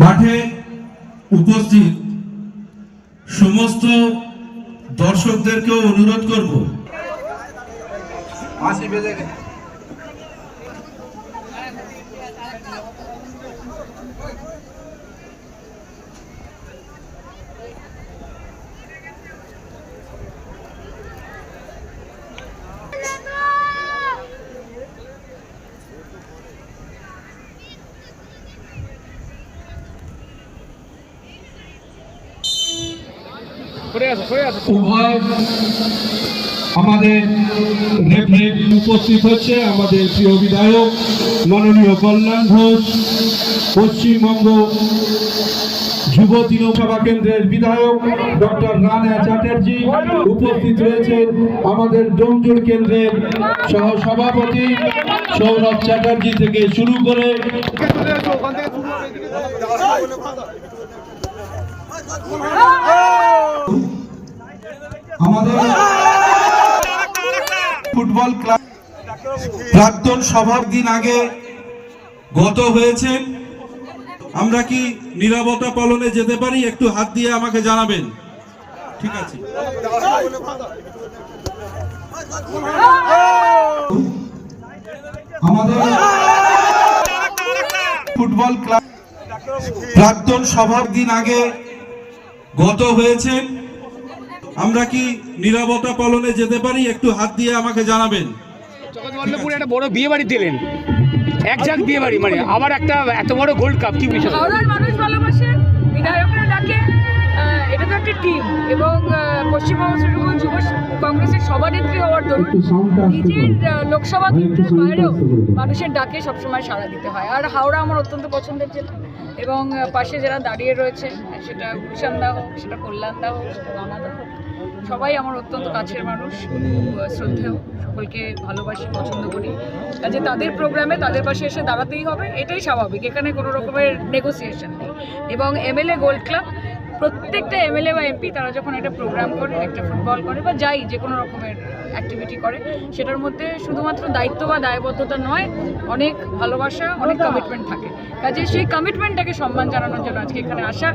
মাঠে উপস্থিত সমস্ত দর্শকদেরকেও অনুরোধ করব। বেজে গেছে। উভয় আমাদের রেফারি উপস্থিত হচ্ছে। আমাদের প্রিয় বিধায়ক মাননীয় কল্যাণ ঘোষ পশ্চিমবঙ্গ যুব তৃণসভা কেন্দ্রের বিধায়ক ডক্টর রানা চ্যাটার্জি উপস্থিত রয়েছেন আমাদের ডোমজুর কেন্দ্রের সহ সভাপতি সৌরভ চ্যাটার্জি থেকে শুরু করে আমাদের ফুটবল ক্লাব প্রাক্তন সভার দিন আগে গত হয়েছে। আমরা কি নিরাপত্তা পালনে যেতে পারি? একটু হাত দিয়ে আমাকে জানাবেন। ঠিক আছে। আমাদের ফুটবল ক্লাব প্রাক্তন সভার দিন আগে গত হয়েছে। আমরা কি নিরাপত্তা পালনে যেতে পারি? একটু হাত দিয়ে আমাকে জানাবেন। জগৎবল্লভপুরে একটা বড় বিয়ে বাড়ি দিলেন। এক ঝাঁক বিয়ে বাড়ি মানে আবার একটা এত বড় গোল্ড কাপ কি বিষয়? মানুষ ভালোবাসে বিধায়করা ডাকে এটা তো একটা টিম এবং পশ্চিমবঙ্গ তৃণমূল যুব কংগ্রেসের সভানেত্রী হওয়ার দরুন নিজের লোকসভা কেন্দ্রের বাইরেও মানুষের ডাকে সবসময় সাড়া দিতে হয়। আর হাওড়া আমার অত্যন্ত পছন্দের জেলা এবং পাশে যারা দাঁড়িয়ে রয়েছে সেটা গুলশানদা হোক সেটা কল্যাণদা হোক সেটা রানাদা হোক সবাই আমার অত্যন্ত কাছের মানুষ শ্রদ্ধেয়, সকলকে ভালোবাসি, পছন্দ করি। কাজে তাদের প্রোগ্রামে তাদের পাশে এসে দাঁড়াতেই হবে, এটাই স্বাভাবিক, এখানে কোনো রকমের নেগোসিয়েশন নেই। এবং এমএলএ গোল্ড ক্লাব প্রত্যেকটা এমএলএ বা এমপি তারা যখন একটা প্রোগ্রাম করে, একটা ফুটবল করে বা যাই যে কোনো রকমের অ্যাক্টিভিটি করে, সেটার মধ্যে শুধুমাত্র দায়িত্ব বা দায়বদ্ধতা নয়, অনেক ভালোবাসা, অনেক কমিটমেন্ট থাকে। কাজে সেই কমিটমেন্টটাকে সম্মান জানানোর জন্য আজকে এখানে আসা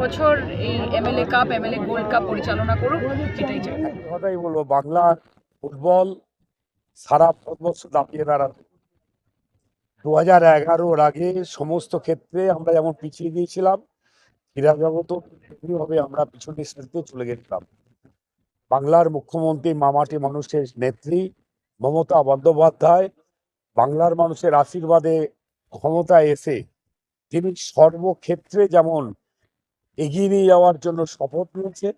বছর এই MLA cup MLA gold cup পরিচালনা করুক সেটাই চাই। কথাই বলব বাংলার ফুটবল সারা ভারতবর্ষ দাপিয়ে দাঁড়াবে দু হাজার এগারোর আগে সমস্ত ক্ষেত্রে আমরা যেমন পিছিয়ে গিয়েছিলাম, ক্রীড়া জগতও তেমনিভাবে আমরা পিছনে সারিতে চলে গেছিলাম। বাংলার মুখ্যমন্ত্রী মামাটি মানুষের নেত্রী মমতা বন্দ্যোপাধ্যায় বাংলার মানুষের আশীর্বাদে ক্ষমতায় এসে তিনি সর্বক্ষেত্রে যেমন এগিয়ে নিয়ে যাওয়ার জন্য শপথ নিয়েছেন।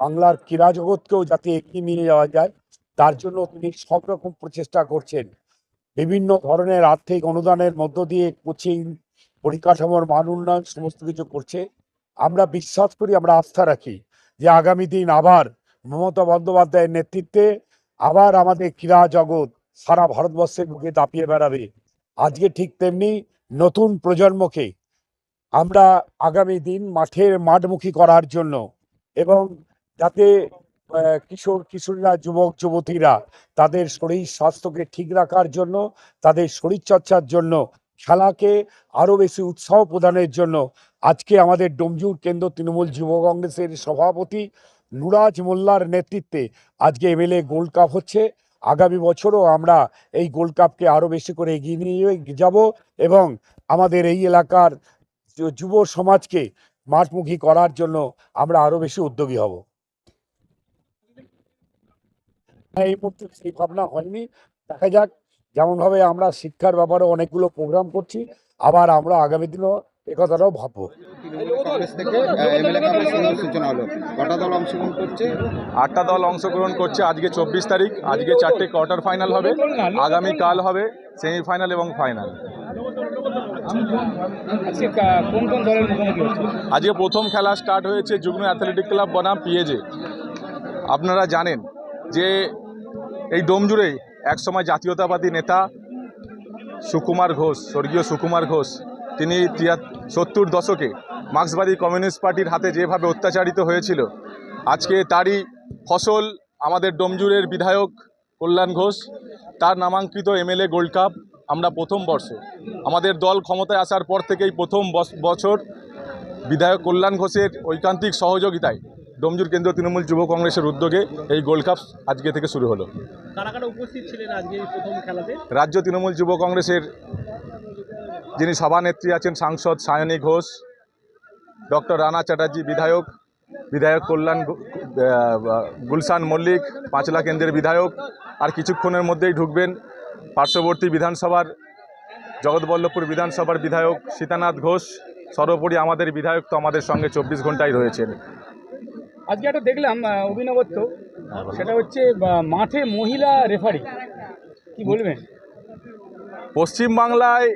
বাংলার ক্রীড়া জগৎকেও যাতে এগিয়ে নিয়ে যাওয়া যায়, তার জন্য তিনি সব রকম প্রচেষ্টা করছেন। বিভিন্ন ধরনের আর্থিক অনুদানের মধ্য দিয়ে কোচিং, পরিকাঠামোর মান উন্নয়ন সমস্ত কিছু করছে। আমরা বিশ্বাস করি, আমরা আস্থা রাখি যে আগামী দিন আবার মমতা বন্দ্যোপাধ্যায়ের নেতৃত্বে আবার আমাদের ক্রীড়া জগৎ সারা ভারতবর্ষের বুকে দাপিয়ে বেড়াবে। আজকে ঠিক তেমনি নতুন প্রজন্মকে আমরা আগামী দিন মাঠের মাঠমুখী করার জন্য এবং যাতে কিশোর, কিশোরীরা, যুবক, যুবতীরা তাদের শরীর স্বাস্থ্যকে ঠিক রাখার জন্য, তাদের শরীরচর্চার জন্য, খেলাকে আরও বেশি উৎসাহ প্রদানের জন্য আজকে আমাদের ডোমজুর কেন্দ্র তৃণমূল যুব কংগ্রেসের সভাপতি নুরাজ মোল্লার নেতৃত্বে আজকে এমএলএ গোল্ড কাপ হচ্ছে। আগামী বছরও আমরা এই গোল্ড কাপকে আরও বেশি করে এগিয়ে নিয়ে যাব এবং আমাদের এই এলাকার যুব সমাজকে মাঠমুখী করার জন্য আমরা আরও বেশি উদ্যোগী হব। এই মুহূর্তে সেই ভাবনা হয়নি। দেখা যাক যেমন ভাবে আমরা শিক্ষার ব্যাপারে অনেকগুলো প্রোগ্রাম করছি, আবার আমরা আগামী দিনও একথাটাও ভাববো। আটটা দল অংশগ্রহণ করছে আজকে চব্বিশ তারিখ, আজকে চারটে কোয়ার্টার ফাইনাল হবে আগামী কাল হবে সেমিফাইনাল এবং ফাইনাল আজকে প্রথম খেলা স্টার্ট হয়েছে যুগ্ম অ্যাথলেটিক ক্লাব বনাম পিএজে আপনারা জানেন যে এই ডোমজুড়ে একসময় জাতীয়তাবাদী নেতা সুকুমার ঘোষ, স্বর্গীয় সুকুমার ঘোষ, তিনি সত্তর দশকে মার্ক্সবাদী কমিউনিস্ট পার্টির হাতে যেভাবে অত্যাচারিত হয়েছিল, আজকে তারই ফসল আমাদের ডোমজুরের বিধায়ক কল্যাণ ঘোষ, তার নামাঙ্কিত এমএলএ গোল্ড কাপ আমরা প্রথম বর্ষ। আমাদের দল ক্ষমতায় আসার পর থেকেই প্রথম বছর বিধায়ক কল্যাণ ঘোষের ঐকান্তিক সহযোগিতায় ডোমজুর কেন্দ্র তৃণমূল যুব কংগ্রেসের উদ্যোগে এই গোল্ড কাপ আজকে থেকে শুরু হলো। রাজ্য তৃণমূল যুব কংগ্রেসের যিনি সভানেত্রী আছেন সাংসদ সায়নী ঘোষ ডক্টর রানা চ্যাটার্জি বিধায়ক বিধায়ক কল্যাণ গুলশান মল্লিক পাঁচলা কেন্দ্রের বিধায়ক আর কিছুক্ষণের মধ্যেই ঢুকবেন পার্শ্ববর্তী বিধানসভার জগৎবল্লভপুর বিধানসভার বিধায়ক সীতানাথ ঘোষ সর্বোপরি আমাদের বিধায়ক তো আমাদের সঙ্গে চব্বিশ ঘন্টাই রয়েছেন। আজকে একটা দেখলাম অভিনবত্ব। সেটা হচ্ছে মাঠে মহিলা রেফারি। কি বলবেন? পশ্চিমবাংলায়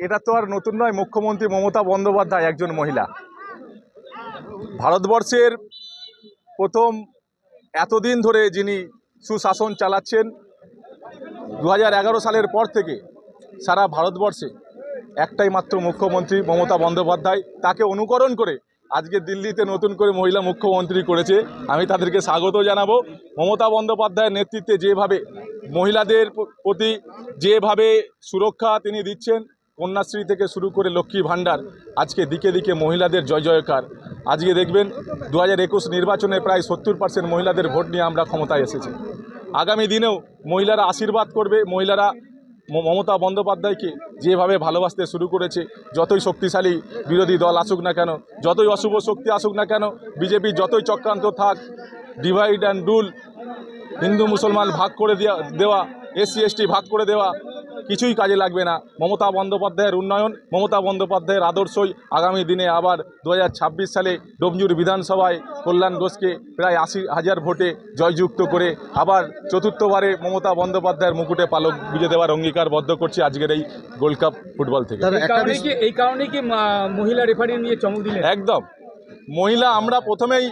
এটা তো আর নতুন নয় মুখ্যমন্ত্রী মমতা বন্দ্যোপাধ্যায় একজন মহিলা। ভারতবর্ষের প্রথম এতদিন ধরে যিনি সুশাসন চালাচ্ছেন দু হাজার এগারো সালের পর থেকে সারা ভারতবর্ষে একটাই মাত্র মুখ্যমন্ত্রী মমতা বন্দ্যোপাধ্যায়, তাকে অনুকরণ করে আজকে দিল্লিতে নতুন করে মহিলা মুখ্যমন্ত্রী করেছে। আমি তাদেরকে স্বাগত জানাব। মমতা বন্দ্যোপাধ্যায়ের নেতৃত্বে যেভাবে মহিলাদের প্রতি যেভাবে সুরক্ষা তিনি দিচ্ছেন, কন্যাশ্রী থেকে শুরু করে লক্ষ্মী ভাণ্ডার, আজকে দিকে দিকে মহিলাদের জয় জয়কার। আজকে দেখবেন, দু হাজার একুশ নির্বাচনে প্রায় সত্তর পার্সেন্ট মহিলাদের ভোট নিয়ে আমরা ক্ষমতায় এসেছি। আগামী দিনেও মহিলারা আশীর্বাদ করবে, মহিলারা মমতা বন্দ্যোপাধ্যায়কে যেভাবে ভালোবাসতে শুরু করেছে, যতই শক্তিশালী বিরোধী দল আসুক না কেন, যতই অশুভ শক্তি আসুক না কেন, বিজেপি যতই চক্রান্ত থাক ডিভাইড অ্যান্ড রুল হিন্দু মুসলমান ভাগ করে দেওয়া, এসসি, এসটি ভাগ করে দেওয়া কিছুই কাজে লাগবে না। মমতা বন্দ্যোপাধ্যায়ের উন্নয়ন মমতা বন্দ্যোপাধ্যায়ের আদর্শই আগামী দিনে আবার দু হাজার ছাব্বিশ সালে ডোমজুর বিধানসভায় কল্যাণ ঘোষকে প্রায় আশি হাজার ভোটে জয়যুক্ত করে আবার চতুর্থবারে মমতা বন্দ্যোপাধ্যায়ের মুকুটে পালক বুঝে দেওয়ার অঙ্গীকারবদ্ধ করছি আজকের এই গোল্ড কাপ ফুটবল থেকে। এই কারণে কি এই কারণে কি মহিলা রেফারি নিয়ে চমক দিলেন? একদম। মহিলা আমরা প্রথমেই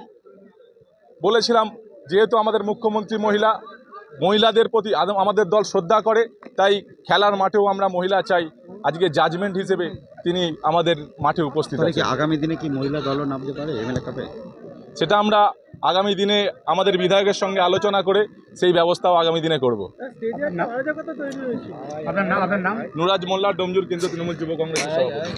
বলেছিলাম যেহেতু আমাদের মুখ্যমন্ত্রী মহিলা মহিলাদের প্রতি আমাদের দল শ্রদ্ধা করে তাই খেলার মাঠেও আমরা মহিলা চাই। আজকে জাজমেন্ট হিসেবে তিনি আমাদের মাঠে উপস্থিত আগামী দিনে কি মহিলা দলও নামতে পারে এমএলএ কাপে? সেটা আমরা আগামী দিনে আমাদের বিধায়কের সঙ্গে আলোচনা করে সেই ব্যবস্থাও আগামী দিনে করব। আপনার নাম? আপনার নাম? নুরাজ মোল্লা ডোমজুর কেন্দ্র তৃণমূল যুব কংগ্রেসের সভাপতি।